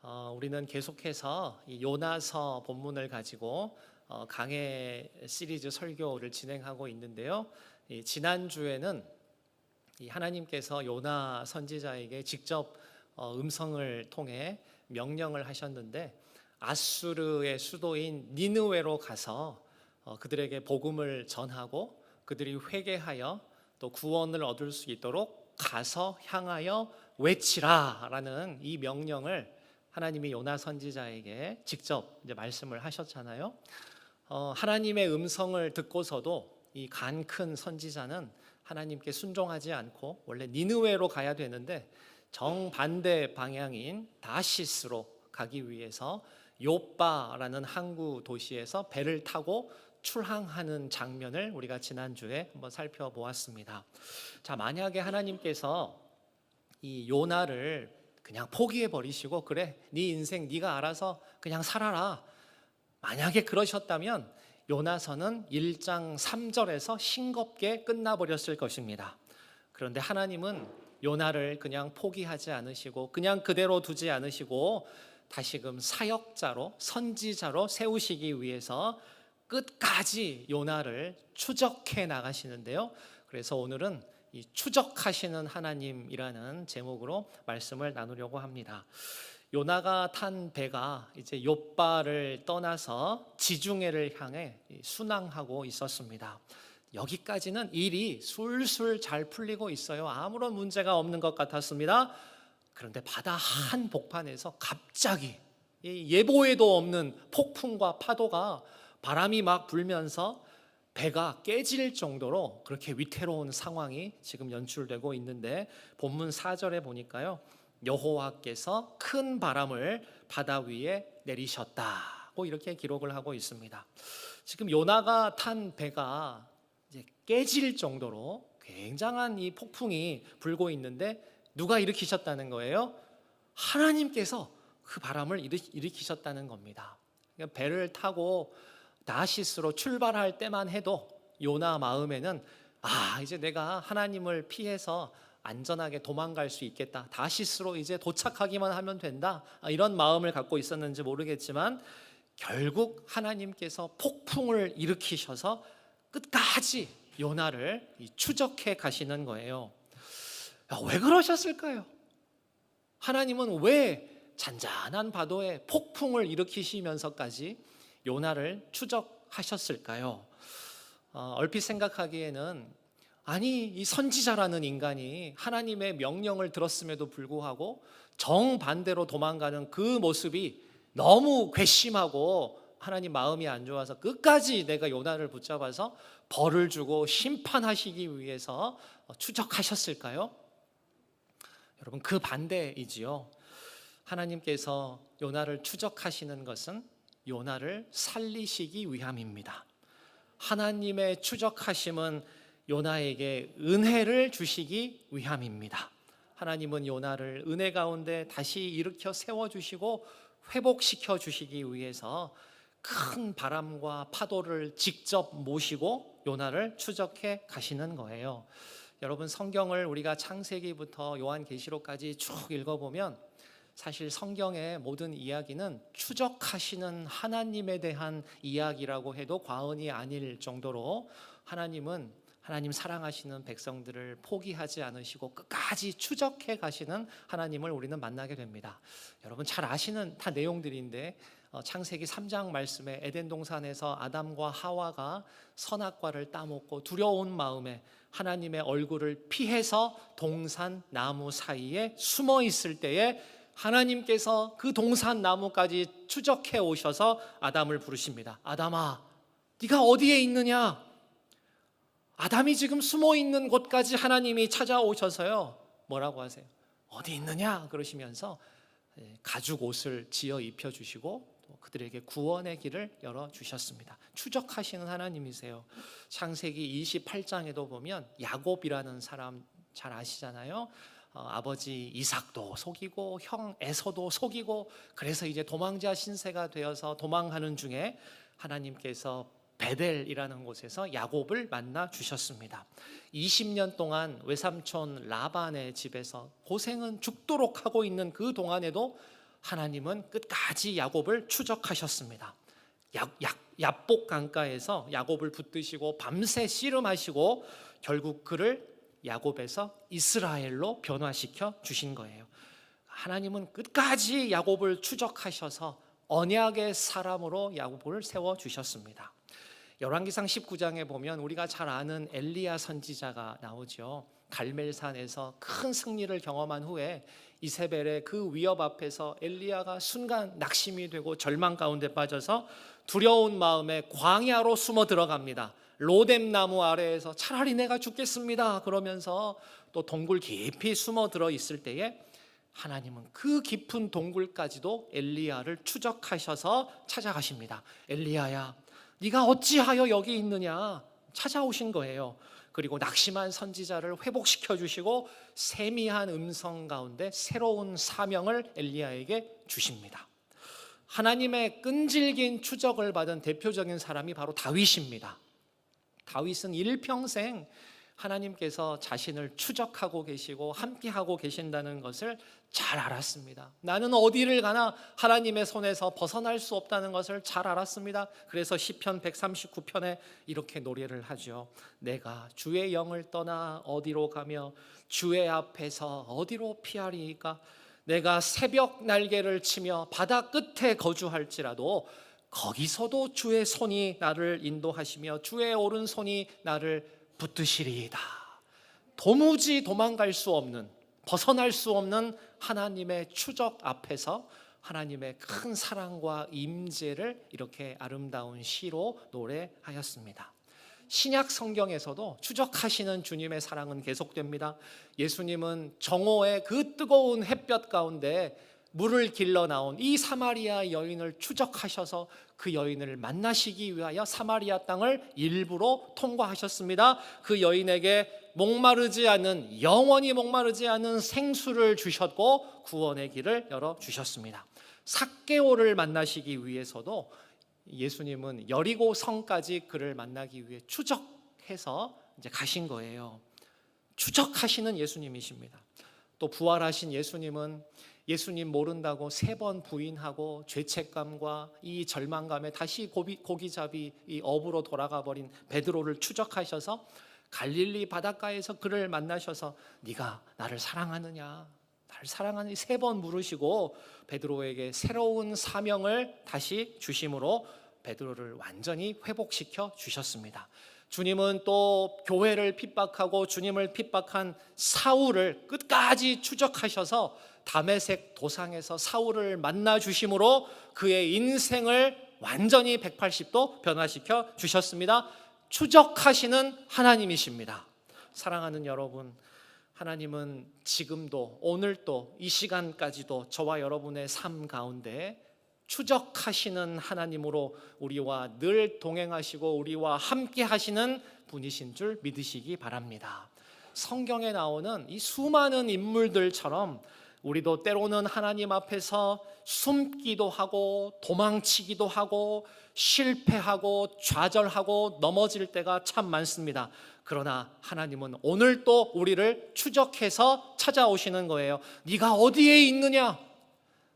어, 우리는 계속해서 이 요나서 본문을 가지고 어, 강해 시리즈 설교를 진행하고 있는데요. 이 지난 주에는 이 하나님께서 요나 선지자에게 직접 어, 음성을 통해 명령을 하셨는데 아수르의 수도인 니느웨로 가서 어, 그들에게 복음을 전하고 그들이 회개하여 또 구원을 얻을 수 있도록 가서 향하여 외치라라는 이 명령을 하나님이 요나 선지자에게 직접 이제 말씀을 하셨잖아요. 어, 하나님의 음성을 듣고서도 이 간 큰 선지자는 하나님께 순종하지 않고 원래 니느웨로 가야 되는데 정반대 방향인 다시스로 가기 위해서 요빠라는 항구 도시에서 배를 타고 출항하는 장면을 우리가 지난주에 한번 살펴보았습니다. 자, 만약에 하나님께서 이 요나를 그냥 포기해 버리시고 그래 네 인생 네가 알아서 그냥 살아라. 만약에 그러셨다면 요나서는 1장 3절에서 싱겁게 끝나버렸을 것입니다. 그런데 하나님은 요나를 그냥 포기하지 않으시고 그냥 그대로 두지 않으시고 다시금 사역자로 선지자로 세우시기 위해서 끝까지 요나를 추적해 나가시는데요. 그래서 오늘은 이 추적하시는 하나님이라는 제목으로 말씀을 나누려고 합니다. 요나가 탄 배가 이제 요바를 떠나서 지중해를 향해 순항하고 있었습니다. 여기까지는 일이 술술 잘 풀리고 있어요. 아무런 문제가 없는 것 같았습니다. 그런데 바다 한 복판에서 갑자기 예보에도 없는 폭풍과 파도가 바람이 막 불면서 배가 깨질 정도로 그렇게 위태로운 상황이 지금 연출되고 있는데 본문 4절에 보니까요. 여호와께서 큰 바람을 바다 위에 내리셨다고 이렇게 기록을 하고 있습니다. 지금 요나가 탄 배가 이제 깨질 정도로 굉장한 이 폭풍이 불고 있는데 누가 일으키셨다는 거예요? 하나님께서 그 바람을 일으키셨다는 겁니다. 그러니까 배를 타고 다시스로 출발할 때만 해도 요나 마음에는 아 이제 내가 하나님을 피해서 안전하게 도망갈 수 있겠다. 다시스로 이제 도착하기만 하면 된다. 아, 이런 마음을 갖고 있었는지 모르겠지만 결국 하나님께서 폭풍을 일으키셔서 끝까지 요나를 추적해 가시는 거예요. 야, 왜 그러셨을까요? 하나님은 왜 잔잔한 파도에 폭풍을 일으키시면서까지 요나를 추적하셨을까요? 어, 얼핏 생각하기에는 아니 이 선지자라는 인간이 하나님의 명령을 들었음에도 불구하고 정반대로 도망가는 그 모습이 너무 괘씸하고 하나님 마음이 안 좋아서 끝까지 내가 요나를 붙잡아서 벌을 주고 심판하시기 위해서 추적하셨을까요? 여러분 그 반대이지요. 하나님께서 요나를 추적하시는 것은 요나를 살리시기 위함입니다. 하나님의 추적하심은 요나에게 은혜를 주시기 위함입니다. 하나님은 요나를 은혜 가운데 다시 일으켜 세워 주시고 회복시켜 주시기 위해서 큰 바람과 파도를 직접 모시고 요나를 추적해 가시는 거예요. 여러분 성경을 우리가 창세기부터 요한계시록까지 쭉 읽어보면 사실 성경의 모든 이야기는 추적하시는 하나님에 대한 이야기라고 해도 과언이 아닐 정도로 하나님은 하나님 사랑하시는 백성들을 포기하지 않으시고 끝까지 추적해 가시는 하나님을 우리는 만나게 됩니다. 여러분 잘 아시는 다 내용들인데 어, 창세기 3장 말씀에 에덴 동산에서 아담과 하와가 선악과를 따먹고 두려운 마음에 하나님의 얼굴을 피해서 동산 나무 사이에 숨어 있을 때에 하나님께서 그 동산 나무까지 추적해 오셔서 아담을 부르십니다. 아담아, 네가 어디에 있느냐? 아담이 지금 숨어 있는 곳까지 하나님이 찾아오셔서요. 뭐라고 하세요? 어디 있느냐? 그러시면서 예, 가죽 옷을 지어 입혀 주시고 그들에게 구원의 길을 열어 주셨습니다. 추적하시는 하나님이세요. 창세기 28장에도 보면 야곱이라는 사람 잘 아시잖아요. 어, 아버지 이삭도 속이고 형 에서도 속이고 그래서 이제 도망자 신세가 되어서 도망하는 중에 하나님께서 베델이라는 곳에서 야곱을 만나 주셨습니다. 20년 동안 외삼촌 라반의 집에서 고생은 죽도록 하고 있는 그 동안에도 하나님은 끝까지 야곱을 추적하셨습니다. 야, 야, 야복 강가에서 야곱을 붙드시고 밤새 씨름하시고 결국 그를 야곱에서 이스라엘로 변화시켜 주신 거예요. 하나님은 끝까지 야곱을 추적하셔서 언약의 사람으로 야곱을 세워 주셨습니다. 열왕기상 19장에 보면 우리가 잘 아는 엘리야 선지자가 나오죠. 갈멜산에서 큰 승리를 경험한 후에 이세벨의 그 위협 앞에서 엘리야가 순간 낙심이 되고 절망 가운데 빠져서 두려운 마음에 광야로 숨어 들어갑니다. 로뎀 나무 아래에서 차라리 내가 죽겠습니다. 그러면서 또 동굴 깊이 숨어 들어 있을 때에 하나님은 그 깊은 동굴까지도 엘리야를 추적하셔서 찾아가십니다. 엘리야야, 네가 어찌하여 여기 있느냐 찾아오신 거예요. 그리고 낙심한 선지자를 회복시켜 주시고 세미한 음성 가운데 새로운 사명을 엘리야에게 주십니다. 하나님의 끈질긴 추적을 받은 대표적인 사람이 바로 다윗입니다. 다윗은 일평생 하나님께서 자신을 추적하고 계시고 함께하고 계신다는 것을 잘 알았습니다. 나는 어디를 가나 하나님의 손에서 벗어날 수 없다는 것을 잘 알았습니다. 그래서 시편 139편에 이렇게 노래를 하죠. 내가 주의 영을 떠나 어디로 가며 주의 앞에서 어디로 피하리까? 내가 새벽 날개를 치며 바다 끝에 거주할지라도 거기서도 주의 손이 나를 인도하시며 주의 오른손이 나를 붙드시리이다. 도무지 도망갈 수 없는 벗어날 수 없는 하나님의 추적 앞에서 하나님의 큰 사랑과 임재를 이렇게 아름다운 시로 노래하였습니다. 신약 성경에서도 추적하시는 주님의 사랑은 계속됩니다. 예수님은 정오의 그 뜨거운 햇볕 가운데 물을 길러 나온 이 사마리아 여인을 추적하셔서 그 여인을 만나시기 위하여 사마리아 땅을 일부러 통과하셨습니다. 그 여인에게 목마르지 않은 영원히 목마르지 않은 생수를 주셨고 구원의 길을 열어 주셨습니다. 삭개오를 만나시기 위해서도 예수님은 여리고 성까지 그를 만나기 위해 추적해서 이제 가신 거예요. 추적하시는 예수님이십니다. 또 부활하신 예수님은 예수님 모른다고 세 번 부인하고 죄책감과 이 절망감에 다시 고비, 고기잡이 이 업으로 돌아가 버린 베드로를 추적하셔서 갈릴리 바닷가에서 그를 만나셔서 네가 나를 사랑하느냐 나를 사랑하니 세번 물으시고 베드로에게 새로운 사명을 다시 주심으로 베드로를 완전히 회복시켜 주셨습니다. 주님은 또 교회를 핍박하고 주님을 핍박한 사울을 끝까지 추적하셔서 담에색 도상에서 사울을 만나 주심으로 그의 인생을 완전히 180도 변화시켜 주셨습니다. 추적하시는 하나님이십니다. 사랑하는 여러분, 하나님은 지금도 오늘도 이 시간까지도 저와 여러분의 삶 가운데 추적하시는 하나님으로 우리와 늘 동행하시고 우리와 함께 하시는 분이신 줄 믿으시기 바랍니다. 성경에 나오는 이 수많은 인물들처럼 우리도 때로는 하나님 앞에서 숨기도 하고 도망치기도 하고 실패하고 좌절하고 넘어질 때가 참 많습니다. 그러나 하나님은 오늘 또 우리를 추적해서 찾아오시는 거예요. 네가 어디에 있느냐?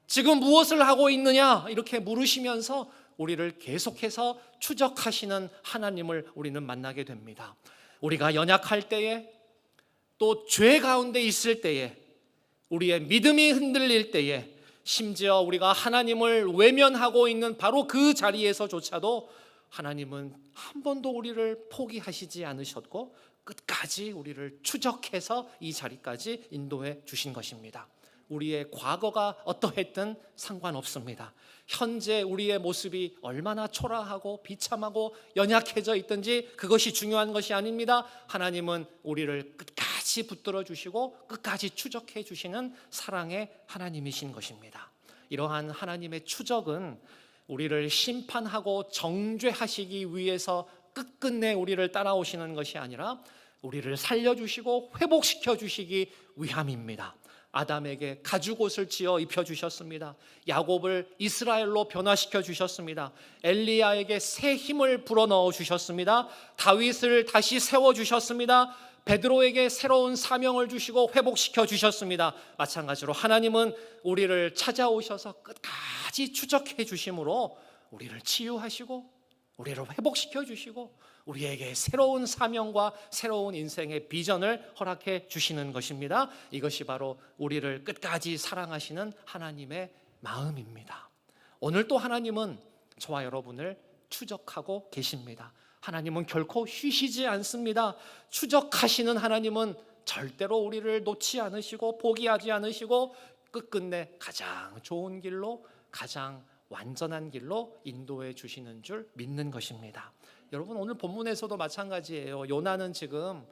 지금 무엇을 하고 있느냐? 이렇게 물으시면서 우리를 계속해서 추적하시는 하나님을 우리는 만나게 됩니다. 우리가 연약할 때에 또 죄 가운데 있을 때에 우리의 믿음이 흔들릴 때에 심지어 우리가 하나님을 외면하고 있는 바로 그 자리에서조차도 하나님은 한 번도 우리를 포기하시지 않으셨고 끝까지 우리를 추적해서 이 자리까지 인도해 주신 것입니다. 우리의 과거가 어떠했든 상관없습니다. 현재 우리의 모습이 얼마나 초라하고 비참하고 연약해져 있든지 그것이 중요한 것이 아닙니다. 하나님은 우리를 끝까지 붙들어 주시고 끝까지 추적해 주시는 사랑의 하나님이신 것입니다. 이러한 하나님의 추적은 우리를 심판하고 정죄하시기 위해서 끝끝내 우리를 따라오시는 것이 아니라 우리를 살려주시고 회복시켜 주시기 위함입니다. 아담에게 가죽 옷을 지어 입혀 주셨습니다. 야곱을 이스라엘로 변화시켜 주셨습니다. 엘리야에게 새 힘을 불어 넣어 주셨습니다. 다윗을 다시 세워 주셨습니다. 베드로에게 새로운 사명을 주시고 회복시켜 주셨습니다. 마찬가지로 하나님은 우리를 찾아오셔서 끝까지 추적해 주심으로 우리를 치유하시고 우리를 회복시켜 주시고 우리에게 새로운 사명과 새로운 인생의 비전을 허락해 주시는 것입니다. 이것이 바로 우리를 끝까지 사랑하시는 하나님의 마음입니다. 오늘 또 하나님은 저와 여러분을 추적하고 계십니다. 하나님은 결코 쉬시지 않습니다. 추적하시는 하나님은 절대로 우리를 놓지 않으시고 포기하지 않으시고 끝끝내 가장 좋은 길로 가장 완전한 길로 인도해 주시는 줄 믿는 것입니다. 여러분 오늘 본문에서도 마찬가지예요. 요나는 지금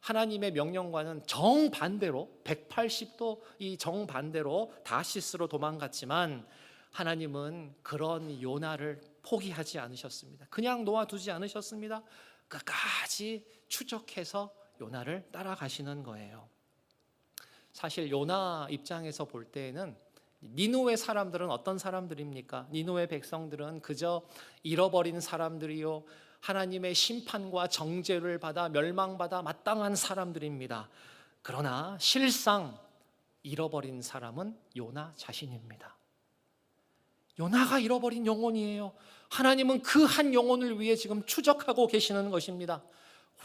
하나님의 명령과는 정반대로 180도 이 정반대로 다시스로 도망갔지만 하나님은 그런 요나를 포기하지 않으셨습니다. 그냥 놓아두지 않으셨습니다. 끝까지 추적해서 요나를 따라가시는 거예요. 사실 요나 입장에서 볼 때에는 니누의 사람들은 어떤 사람들입니까? 니누의 백성들은 그저 잃어버린 사람들이요. 하나님의 심판과 정죄를 받아 멸망받아 마땅한 사람들입니다. 그러나 실상 잃어버린 사람은 요나 자신입니다. 요나가 잃어버린 영혼이에요. 하나님은 그 한 영혼을 위해 지금 추적하고 계시는 것입니다.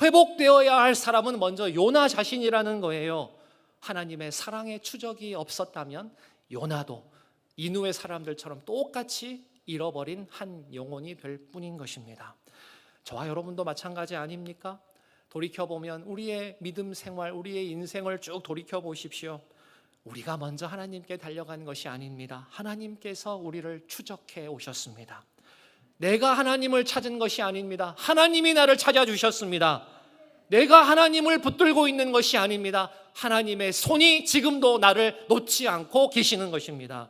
회복되어야 할 사람은 먼저 요나 자신이라는 거예요. 하나님의 사랑의 추적이 없었다면 요나도 이누의 사람들처럼 똑같이 잃어버린 한 영혼이 될 뿐인 것입니다. 저와 여러분도 마찬가지 아닙니까? 돌이켜 보면 우리의 믿음 생활, 우리의 인생을 쭉 돌이켜 보십시오. 우리가 먼저 하나님께 달려간 것이 아닙니다. 하나님께서 우리를 추적해 오셨습니다. 내가 하나님을 찾은 것이 아닙니다. 하나님이 나를 찾아주셨습니다. 내가 하나님을 붙들고 있는 것이 아닙니다. 하나님의 손이 지금도 나를 놓지 않고 계시는 것입니다.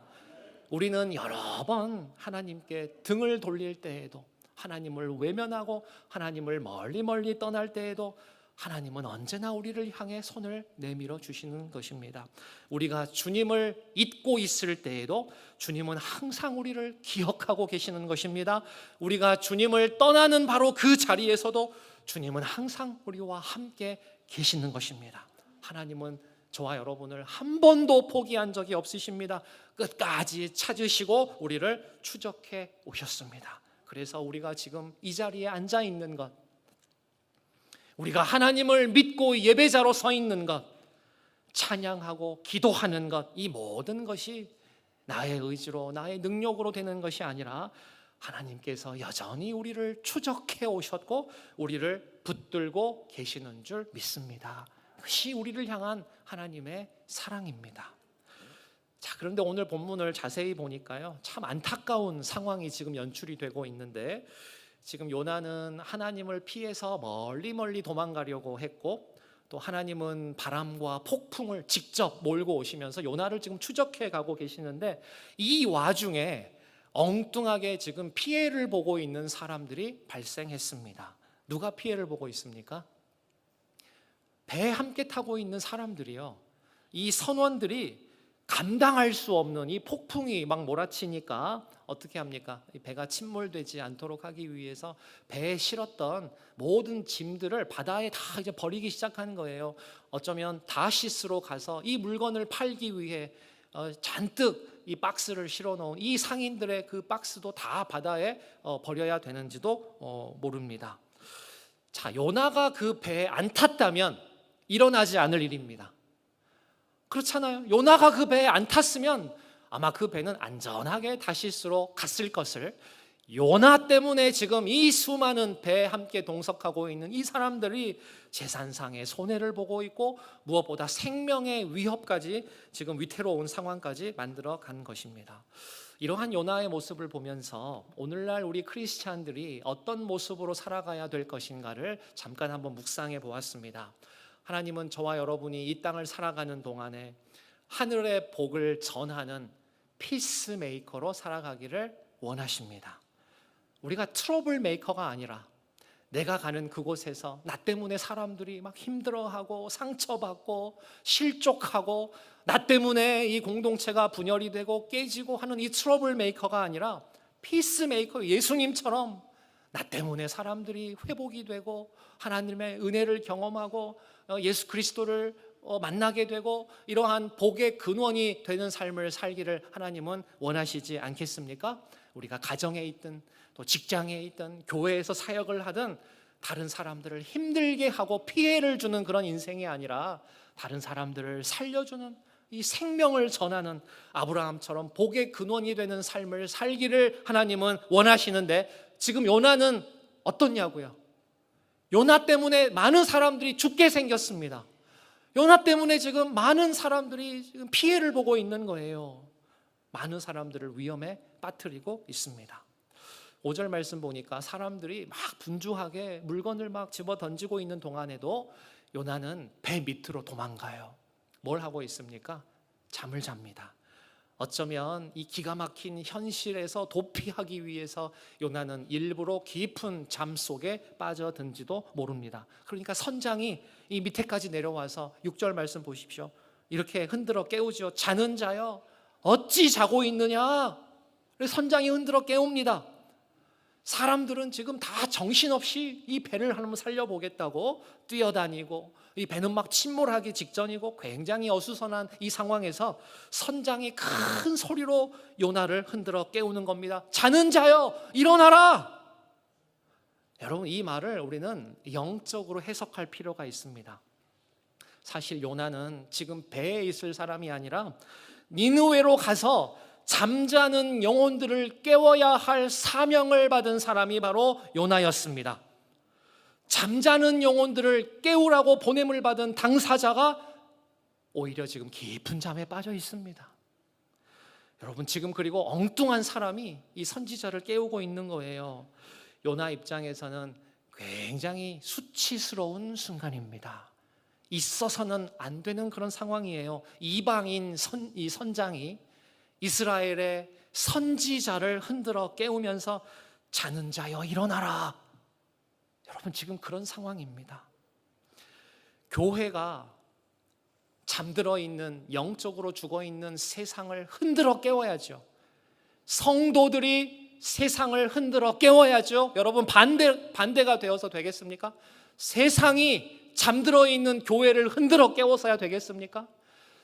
우리는 여러 번 하나님께 등을 돌릴 때에도 하나님을 외면하고 하나님을 멀리 멀리 떠날 때에도 하나님은 언제나 우리를 향해 손을 내밀어 주시는 것입니다. 우리가 주님을 잊고 있을 때에도 주님은 항상 우리를 기억하고 계시는 것입니다. 우리가 주님을 떠나는 바로 그 자리에서도 주님은 항상 우리와 함께 계시는 것입니다. 하나님은 저와 여러분을 한 번도 포기한 적이 없으십니다. 끝까지 찾으시고 우리를 추적해 오셨습니다. 그래서 우리가 지금 이 자리에 앉아 있는 것, 우리가 하나님을 믿고 예배자로 서 있는 것, 찬양하고 기도하는 것, 이 모든 것이 나의 의지로, 나의 능력으로 되는 것이 아니라 하나님께서 여전히 우리를 추적해 오셨고, 우리를 붙들고 계시는 줄 믿습니다. 그것이 우리를 향한 하나님의 사랑입니다. 자, 그런데 오늘 본문을 자세히 보니까요. 참 안타까운 상황이 지금 연출이 되고 있는데 지금 요나는 하나님을 피해서 멀리 멀리 도망가려고 했고 또 하나님은 바람과 폭풍을 직접 몰고 오시면서 요나를 지금 추적해 가고 계시는데 이 와중에 엉뚱하게 지금 피해를 보고 있는 사람들이 발생했습니다. 누가 피해를 보고 있습니까? 배 함께 타고 있는 사람들이요. 이 선원들이 감당할 수 없는 이 폭풍이 막 몰아치니까 어떻게 합니까? 이 배가 침몰되지 않도록 하기 위해서 배에 실었던 모든 짐들을 바다에 다 이제 버리기 시작하는 거예요. 어쩌면 다시스로 가서 이 물건을 팔기 위해 어, 잔뜩 이 박스를 실어 놓은 이 상인들의 그 박스도 다 바다에 어, 버려야 되는지도 어, 모릅니다. 자, 요나가 그 배에 안 탔다면 일어나지 않을 일입니다. 그렇잖아요. 요나가 그 배에 안 탔으면 아마 그 배는 안전하게 다시스로 갔을 것을 요나 때문에 지금 이 수많은 배에 함께 동석하고 있는 이 사람들이 재산상의 손해를 보고 있고 무엇보다 생명의 위협까지 지금 위태로운 상황까지 만들어 간 것입니다. 이러한 요나의 모습을 보면서 오늘날 우리 크리스찬들이 어떤 모습으로 살아가야 될 것인가를 잠깐 한번 묵상해 보았습니다. 하나님은 저와 여러분이 이 땅을 살아가는 동안에 하늘의 복을 전하는 피스메이커로 살아가기를 원하십니다. 우리가 트러블 메이커가 아니라 내가 가는 그곳에서 나 때문에 사람들이 막 힘들어하고 상처받고 실족하고 나 때문에 이 공동체가 분열이 되고 깨지고 하는 이 트러블 메이커가 아니라 피스메이커 예수님처럼 나 때문에 사람들이 회복이 되고 하나님의 은혜를 경험하고 어, 예수 그리스도를 어, 만나게 되고 이러한 복의 근원이 되는 삶을 살기를 하나님은 원하시지 않겠습니까? 우리가 가정에 있든 또 직장에 있든 교회에서 사역을 하든 다른 사람들을 힘들게 하고 피해를 주는 그런 인생이 아니라 다른 사람들을 살려주는 이 생명을 전하는 아브라함처럼 복의 근원이 되는 삶을 살기를 하나님은 원하시는데 지금 요나는 어떻냐고요? 요나 때문에 많은 사람들이 죽게 생겼습니다. 요나 때문에 지금 많은 사람들이 지금 피해를 보고 있는 거예요. 많은 사람들을 위험에 빠뜨리고 있습니다. 5절 말씀 보니까 사람들이 막 분주하게 물건을 막 집어 던지고 있는 동안에도 요나는 배 밑으로 도망가요. 뭘 하고 있습니까? 잠을 잡니다. 어쩌면 이 기가 막힌 현실에서 도피하기 위해서 요나는 일부러 깊은 잠 속에 빠져든지도 모릅니다. 그러니까 선장이 이 밑에까지 내려와서 6절 말씀 보십시오. 이렇게 흔들어 깨우지요. 자는 자여 어찌 자고 있느냐? 선장이 흔들어 깨웁니다. 사람들은 지금 다 정신없이 이 배를 한번 살려보겠다고 뛰어다니고 이 배는 막 침몰하기 직전이고 굉장히 어수선한 이 상황에서 선장이 큰 소리로 요나를 흔들어 깨우는 겁니다. 자는 자여 일어나라. 여러분 이 말을 우리는 영적으로 해석할 필요가 있습니다. 사실 요나는 지금 배에 있을 사람이 아니라 니느웨로 가서 잠자는 영혼들을 깨워야 할 사명을 받은 사람이 바로 요나였습니다. 잠자는 영혼들을 깨우라고 보냄을 받은 당사자가 오히려 지금 깊은 잠에 빠져 있습니다. 여러분 지금 그리고 엉뚱한 사람이 이 선지자를 깨우고 있는 거예요. 요나 입장에서는 굉장히 수치스러운 순간입니다. 있어서는 안 되는 그런 상황이에요. 이방인 선, 이 선장이 이스라엘의 선지자를 흔들어 깨우면서 자는 자여 일어나라. 여러분 지금 그런 상황입니다. 교회가 잠들어 있는 영적으로 죽어 있는 세상을 흔들어 깨워야죠. 성도들이 세상을 흔들어 깨워야죠. 여러분 반대 반대가 되어서 되겠습니까? 세상이 잠들어 있는 교회를 흔들어 깨워서야 되겠습니까?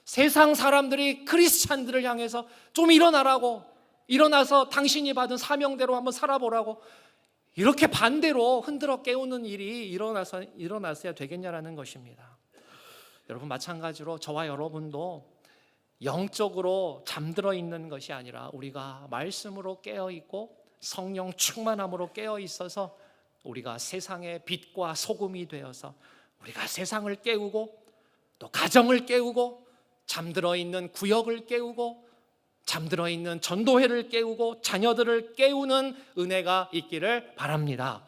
세상 사람들이 크리스찬들을 향해서 좀 일어나라고 일어나서 당신이 받은 사명대로 한번 살아보라고 이렇게 반대로 흔들어 깨우는 일이 일어나서 일어났어야 되겠냐라는 것입니다. 여러분 마찬가지로 저와 여러분도 영적으로 잠들어 있는 것이 아니라 우리가 말씀으로 깨어 있고 성령 충만함으로 깨어 있어서 우리가 세상의 빛과 소금이 되어서 우리가 세상을 깨우고 또 가정을 깨우고 잠들어 있는 구역을 깨우고 잠들어 있는 전도회를 깨우고 자녀들을 깨우는 은혜가 있기를 바랍니다.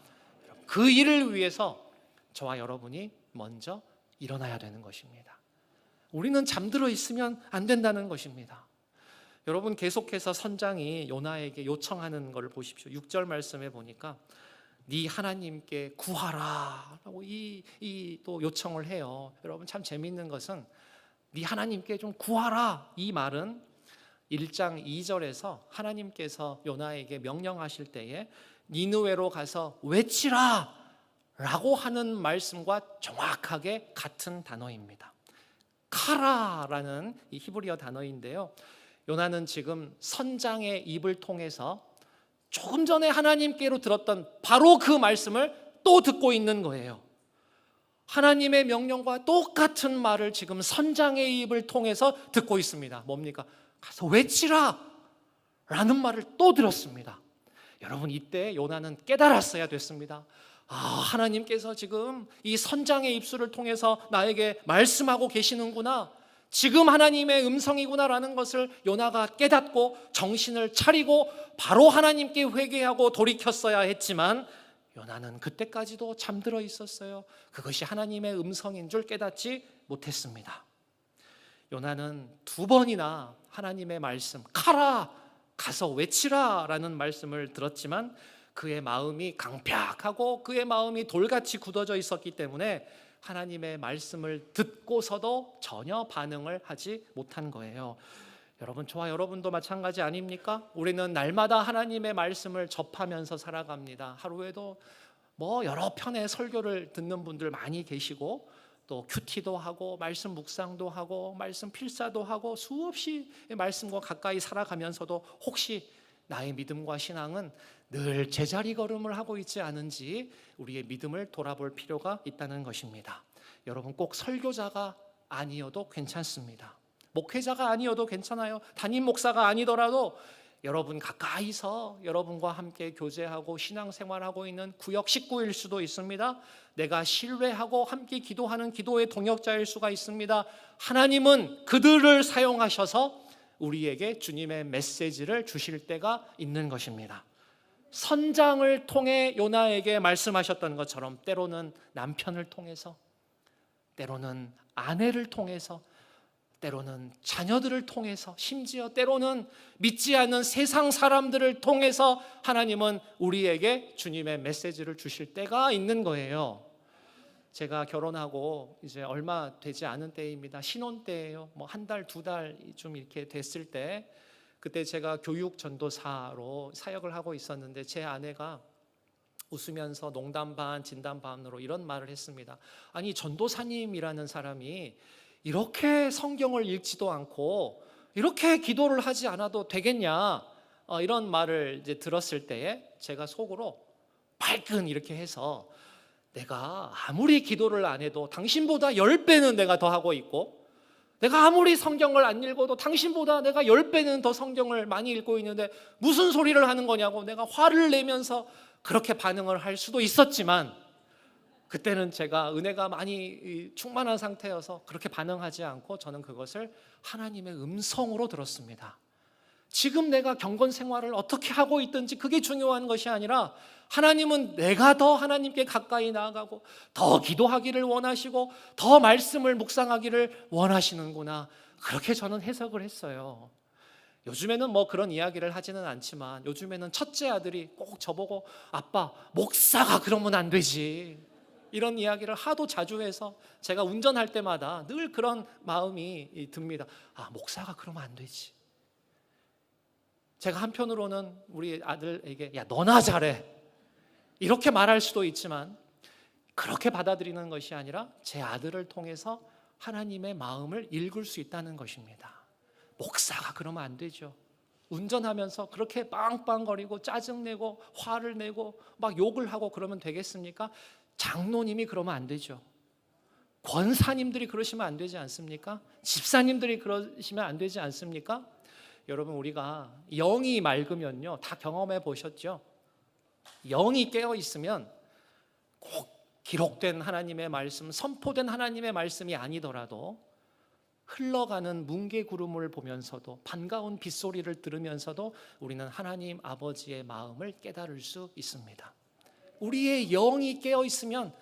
그 일을 위해서 저와 여러분이 먼저 일어나야 되는 것입니다. 우리는 잠들어 있으면 안 된다는 것입니다. 여러분 계속해서 선장이 요나에게 요청하는 것을 보십시오. 6절 말씀에 보니까 네 하나님께 구하라라고 이또 요청을 해요. 여러분 참 재미있는 것은 네 하나님께 좀 구하라 이 말은 1장 2절에서 하나님께서 요나에게 명령하실 때에 니느웨로 가서 외치라 라고 하는 말씀과 정확하게 같은 단어입니다. 카라라는 이 히브리어 단어인데요. 요나는 지금 선장의 입을 통해서 조금 전에 하나님께로 들었던 바로 그 말씀을 또 듣고 있는 거예요. 하나님의 명령과 똑같은 말을 지금 선장의 입을 통해서 듣고 있습니다. 뭡니까? 가서 외치라! 라는 말을 또 들었습니다. 여러분, 이때 요나는 깨달았어야 됐습니다. 아, 하나님께서 지금 이 선장의 입술을 통해서 나에게 말씀하고 계시는구나. 지금 하나님의 음성이구나라는 것을 요나가 깨닫고 정신을 차리고 바로 하나님께 회개하고 돌이켰어야 했지만 요나는 그때까지도 잠들어 있었어요. 그것이 하나님의 음성인 줄 깨닫지 못했습니다. 요나는 두 번이나 하나님의 말씀, 카라, 가서 외치라라는 말씀을 들었지만 그의 마음이 강팍하고 그의 마음이 돌같이 굳어져 있었기 때문에 하나님의 말씀을 듣고서도 전혀 반응을 하지 못한 거예요. 여러분, 저와 여러분도 마찬가지 아닙니까? 우리는 날마다 하나님의 말씀을 접하면서 살아갑니다. 하루에도 뭐 여러 편의 설교를 듣는 분들 많이 계시고 또 큐티도 하고 말씀 묵상도 하고 말씀 필사도 하고 수없이 말씀과 가까이 살아가면서도 혹시 나의 믿음과 신앙은 늘 제자리 걸음을 하고 있지 않은지 우리의 믿음을 돌아볼 필요가 있다는 것입니다. 여러분 꼭 설교자가 아니어도 괜찮습니다. 목회자가 아니어도 괜찮아요. 담임 목사가 아니더라도 여러분 가까이서 여러분과 함께 교제하고 신앙생활하고 있는 구역 식구일 수도 있습니다. 내가 신뢰하고 함께 기도하는 기도의 동역자일 수가 있습니다. 하나님은 그들을 사용하셔서 우리에게 주님의 메시지를 주실 때가 있는 것입니다. 선장을 통해 요나에게 말씀하셨던 것처럼 때로는 남편을 통해서 때로는 아내를 통해서 때로는 자녀들을 통해서 심지어 때로는 믿지 않는 세상 사람들을 통해서 하나님은 우리에게 주님의 메시지를 주실 때가 있는 거예요. 제가 결혼하고 이제 얼마 되지 않은 때입니다. 신혼 때예요. 뭐 한 달, 두 달 좀 이렇게 됐을 때 그때 제가 교육 전도사로 사역을 하고 있었는데 제 아내가 웃으면서 농담 반 진담 반으로 이런 말을 했습니다. 아니 전도사님이라는 사람이 이렇게 성경을 읽지도 않고 이렇게 기도를 하지 않아도 되겠냐? 어, 이런 말을 이제 들었을 때에 제가 속으로 발끈 이렇게 해서 내가 아무리 기도를 안 해도 당신보다 열 배는 내가 더 하고 있고 내가 아무리 성경을 안 읽어도 당신보다 내가 열 배는 더 성경을 많이 읽고 있는데 무슨 소리를 하는 거냐고 내가 화를 내면서 그렇게 반응을 할 수도 있었지만 그때는 제가 은혜가 많이 충만한 상태여서 그렇게 반응하지 않고 저는 그것을 하나님의 음성으로 들었습니다. 지금 내가 경건 생활을 어떻게 하고 있든지 그게 중요한 것이 아니라 하나님은 내가 더 하나님께 가까이 나아가고 더 기도하기를 원하시고 더 말씀을 묵상하기를 원하시는구나. 그렇게 저는 해석을 했어요. 요즘에는 뭐 그런 이야기를 하지는 않지만 요즘에는 첫째 아들이 꼭 저보고 아빠 목사가 그러면 안 되지. 이런 이야기를 하도 자주 해서 제가 운전할 때마다 늘 그런 마음이 듭니다. 아, 목사가 그러면 안 되지. 제가 한편으로는 우리 아들에게 야, 너나 잘해. 이렇게 말할 수도 있지만 그렇게 받아들이는 것이 아니라 제 아들을 통해서 하나님의 마음을 읽을 수 있다는 것입니다. 목사가 그러면 안 되죠. 운전하면서 그렇게 빵빵거리고 짜증내고 화를 내고 막 욕을 하고 그러면 되겠습니까? 장로님이 그러면 안 되죠. 권사님들이 그러시면 안 되지 않습니까? 집사님들이 그러시면 안 되지 않습니까? 여러분 우리가 영이 맑으면요 다 경험해 보셨죠? 영이 깨어 있으면 꼭 기록된 하나님의 말씀, 선포된 하나님의 말씀이 아니더라도 흘러가는 뭉게 구름을 보면서도 반가운 빗소리를 들으면서도 우리는 하나님 아버지의 마음을 깨달을 수 있습니다. 우리의 영이 깨어 있으면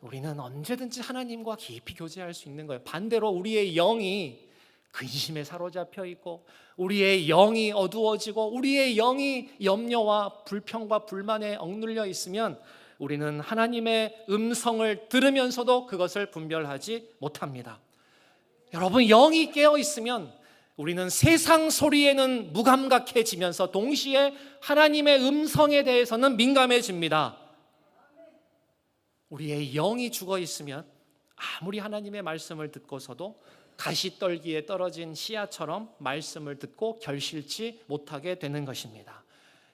우리는 언제든지 하나님과 깊이 교제할 수 있는 거예요. 반대로 우리의 영이 근심에 사로잡혀 있고 우리의 영이 어두워지고 우리의 영이 염려와 불평과 불만에 억눌려 있으면 우리는 하나님의 음성을 들으면서도 그것을 분별하지 못합니다. 여러분 영이 깨어 있으면 우리는 세상 소리에는 무감각해지면서 동시에 하나님의 음성에 대해서는 민감해집니다. 우리의 영이 죽어 있으면 아무리 하나님의 말씀을 듣고서도 가시떨기에 떨어진 씨앗처럼 말씀을 듣고 결실치 못하게 되는 것입니다.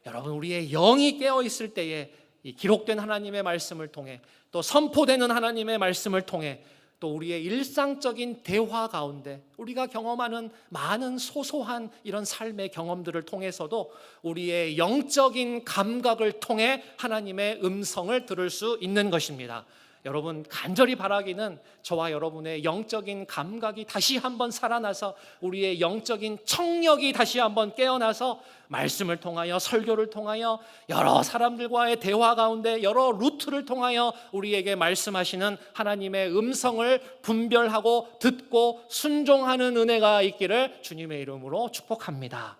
여러분 우리의 영이 깨어 있을 때에 이 기록된 하나님의 말씀을 통해 또 선포되는 하나님의 말씀을 통해 또 우리의 일상적인 대화 가운데 우리가 경험하는 많은 소소한 이런 삶의 경험들을 통해서도 우리의 영적인 감각을 통해 하나님의 음성을 들을 수 있는 것입니다. 여러분 간절히 바라기는 저와 여러분의 영적인 감각이 다시 한번 살아나서 우리의 영적인 청력이 다시 한번 깨어나서 말씀을 통하여 설교를 통하여 여러 사람들과의 대화 가운데 여러 루트를 통하여 우리에게 말씀하시는 하나님의 음성을 분별하고 듣고 순종하는 은혜가 있기를 주님의 이름으로 축복합니다.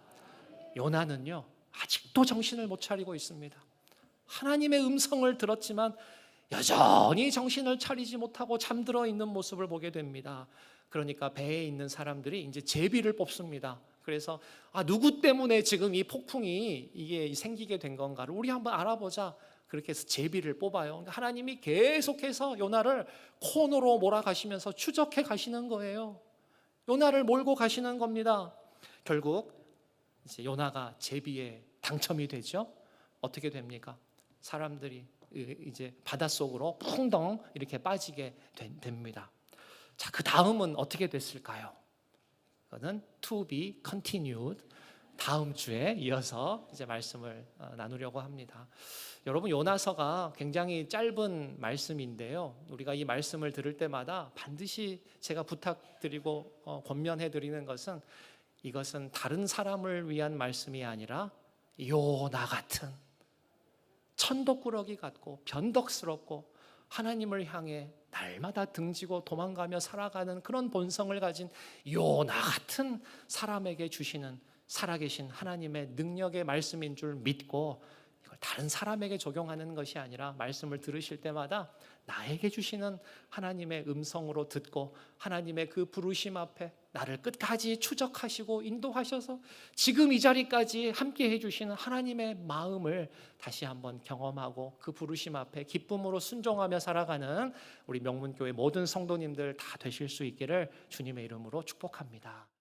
요나는요 아직도 정신을 못 차리고 있습니다. 하나님의 음성을 들었지만 여전히 정신을 차리지 못하고 잠들어 있는 모습을 보게 됩니다. 그러니까 배에 있는 사람들이 이제 제비를 뽑습니다. 그래서 아 누구 때문에 지금 이 폭풍이 이게 생기게 된 건가를 우리 한번 알아보자. 그렇게 해서 제비를 뽑아요. 그러니까 하나님이 계속해서 요나를 코너로 몰아가시면서 추적해 가시는 거예요. 요나를 몰고 가시는 겁니다. 결국 이제 요나가 제비에 당첨이 되죠. 어떻게 됩니까? 사람들이 이제 바닷속으로 풍덩 이렇게 빠지게 된- 됩니다. 자, 그 다음은 어떻게 됐을까요? 그거는 to be continued. 다음 주에 이어서 이제 말씀을 어, 나누려고 합니다. 여러분 요나서가 굉장히 짧은 말씀인데요. 우리가 이 말씀을 들을 때마다 반드시 제가 부탁드리고 어, 권면해 드리는 것은 이것은 다른 사람을 위한 말씀이 아니라 요나 같은 천덕꾸러기 같고 변덕스럽고 하나님을 향해 날마다 등지고 도망가며 살아가는 그런 본성을 가진 요나 같은 사람에게 주시는 살아계신 하나님의 능력의 말씀인 줄 믿고 이걸 다른 사람에게 적용하는 것이 아니라 말씀을 들으실 때마다 나에게 주시는 하나님의 음성으로 듣고 하나님의 그 부르심 앞에 나를 끝까지 추적하시고 인도하셔서 지금 이 자리까지 함께 해주시는 하나님의 마음을 다시 한번 경험하고 그 부르심 앞에 기쁨으로 순종하며 살아가는 우리 명문교회 모든 성도님들 다 되실 수 있기를 주님의 이름으로 축복합니다.